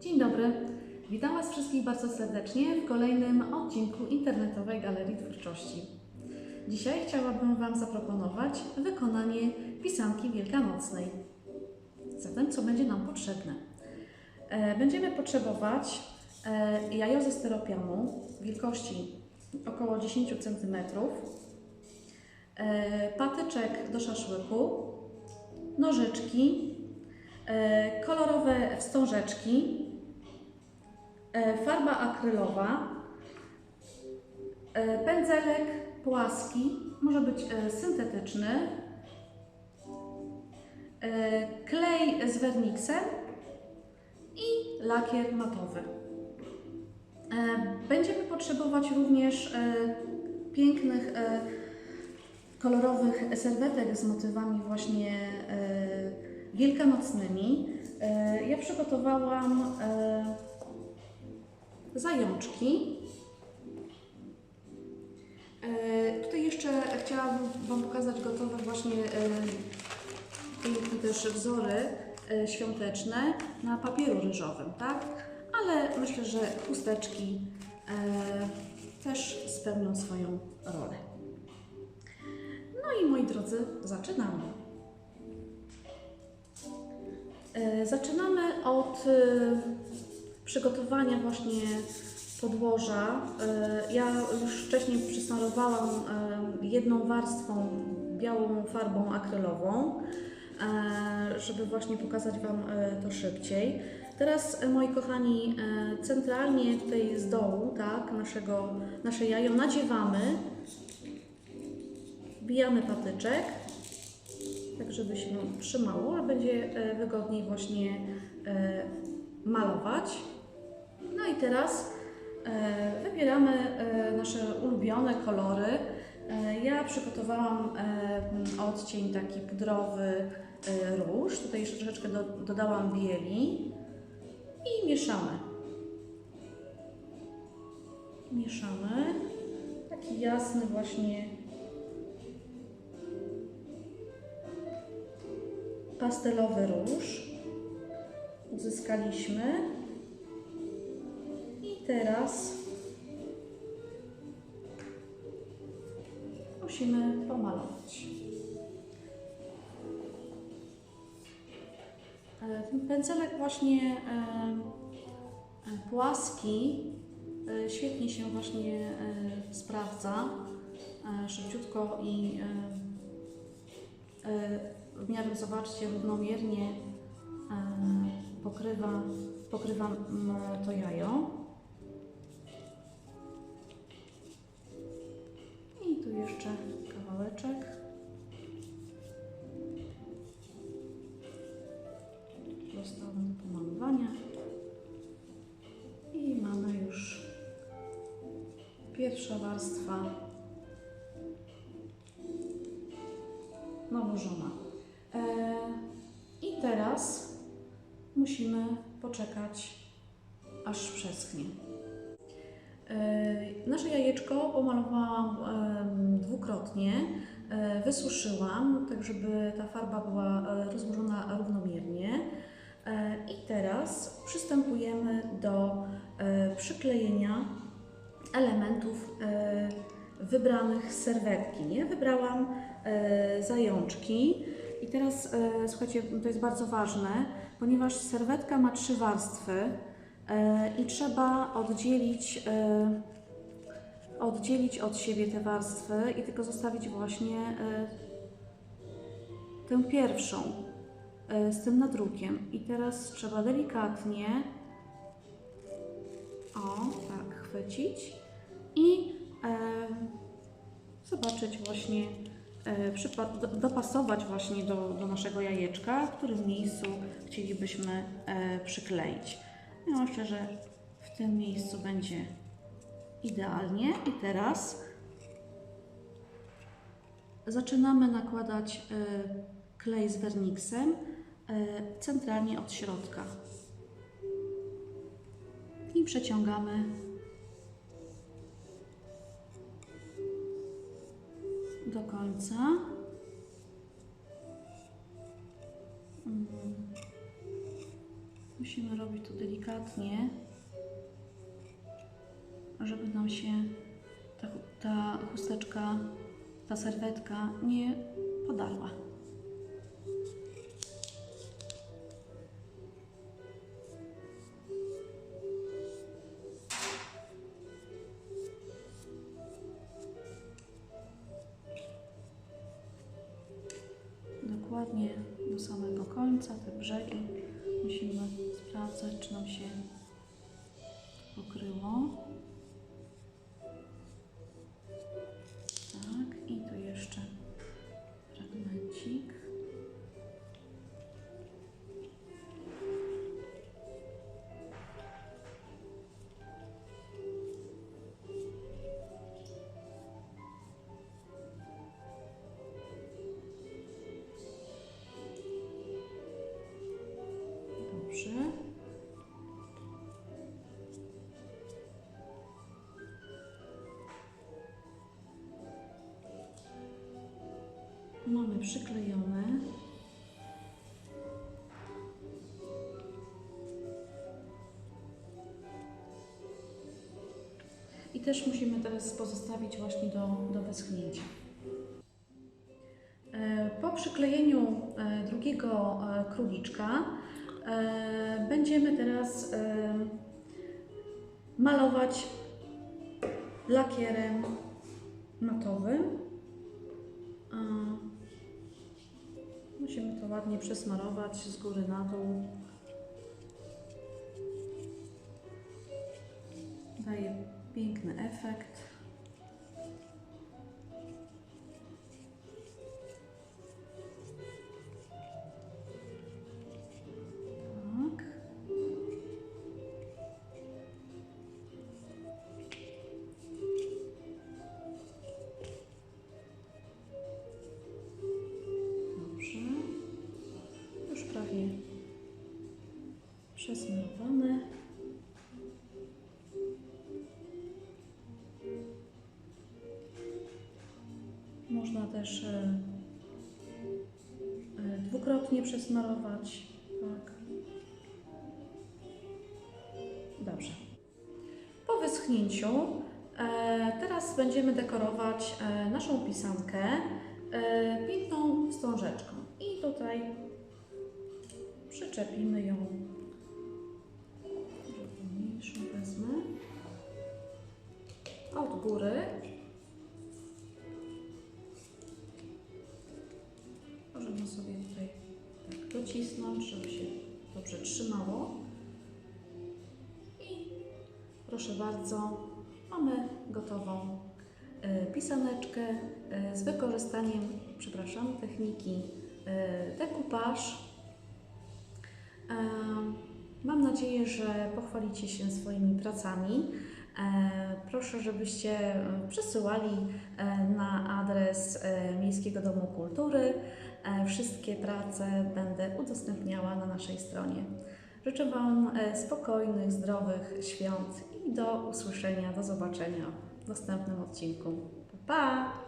Dzień dobry. Witam Was wszystkich bardzo serdecznie w kolejnym odcinku Internetowej Galerii Twórczości. Dzisiaj chciałabym Wam zaproponować wykonanie pisanki wielkanocnej. Zatem, co będzie nam potrzebne? E, Będziemy potrzebować e, jajo ze styropianu wielkości około 10 cm, e, patyczek do szaszłyku, nożyczki, kolorowe wstążeczki, farba akrylowa, e, pędzelek płaski, może być e, syntetyczny, e, klej z werniksem i lakier matowy. E, Będziemy potrzebować również e, pięknych, e, kolorowych serwetek z motywami właśnie e, wielkanocnymi. E, Ja przygotowałam e, zajączki. E, Tutaj jeszcze chciałabym Wam pokazać gotowe właśnie piękne też wzory e, świąteczne na papieru ryżowym, tak? Ale myślę, że chusteczki e, też spełnią swoją rolę. No i moi drodzy, zaczynamy. Zaczynamy od przygotowania właśnie podłoża. E, Ja już wcześniej przysmarowałam e, jedną warstwą białą farbą akrylową, e, żeby właśnie pokazać Wam to szybciej. Teraz, moi kochani, centralnie tutaj z dołu, tak, naszego, nasze jajo nadziewamy, wbijamy patyczek, tak żeby się trzymało, a będzie wygodniej właśnie malować. Teraz e, wybieramy e, nasze ulubione kolory. E, Ja przygotowałam odcień taki pudrowy róż. Tutaj jeszcze troszeczkę do, dodałam bieli i mieszamy. Mieszamy. Taki jasny właśnie pastelowy róż uzyskaliśmy. Teraz musimy pomalować. E, Ten pędzelek właśnie e, e, płaski świetnie się właśnie sprawdza, szybciutko i w miarę zobaczcie równomiernie pokrywa, pokrywa mm, to jajo. Jeszcze kawałeczek. Został do pomalowania. I mamy już pierwsza warstwa nałożona. E, I teraz musimy poczekać, aż przeschnie. E, Nasze jajeczko pomalowałam dwukrotnie, e, wysuszyłam, tak żeby ta farba była e, rozłożona równomiernie. I teraz przystępujemy do przyklejenia elementów wybranych z serwetki. Nie? Wybrałam zajączki i teraz słuchajcie, to jest bardzo ważne, ponieważ serwetka ma trzy warstwy i trzeba oddzielić, e, oddzielić od siebie te warstwy i tylko zostawić właśnie e, tę pierwszą e, z tym nadrukiem. I teraz trzeba delikatnie o, tak, chwycić i e, zobaczyć właśnie, e, dopasować właśnie do, do naszego jajeczka, w którym miejscu chcielibyśmy e, przykleić. Ja myślę, że w tym miejscu będzie idealnie. I teraz zaczynamy nakładać e, klej z werniksem e, centralnie od środka i przeciągamy do końca. Mm. Musimy robić to delikatnie, żeby nam się ta, ta chusteczka, ta serwetka nie podarła. Dokładnie do samego końca te brzegi musimy sprawdzać, czy nam się pokryło. Przyklejone. I też musimy teraz pozostawić właśnie do, do wyschnięcia. E, Po przyklejeniu e, drugiego e, króliczka będziemy teraz malować lakierem matowym. Musimy to ładnie przesmarować z góry na dół. Daje piękny efekt. Przesmarowane. Można też e, e, dwukrotnie przesmarować. Tak. Dobrze. Po wyschnięciu e, teraz będziemy dekorować naszą pisankę piękną wstążeczką. I tutaj przyczepimy ją. Od góry. Możemy sobie tutaj tak docisnąć, żeby się dobrze trzymało. I proszę bardzo, mamy gotową e, pisaneczkę e, z wykorzystaniem, przepraszam, techniki e, decoupage. E, Mam nadzieję, że pochwalicie się swoimi pracami. E, Proszę, żebyście e, przesyłali e, na adres Miejskiego Domu Kultury. Wszystkie prace będę udostępniała na naszej stronie. Życzę Wam spokojnych, zdrowych świąt i do usłyszenia, do zobaczenia w następnym odcinku. Pa! pa!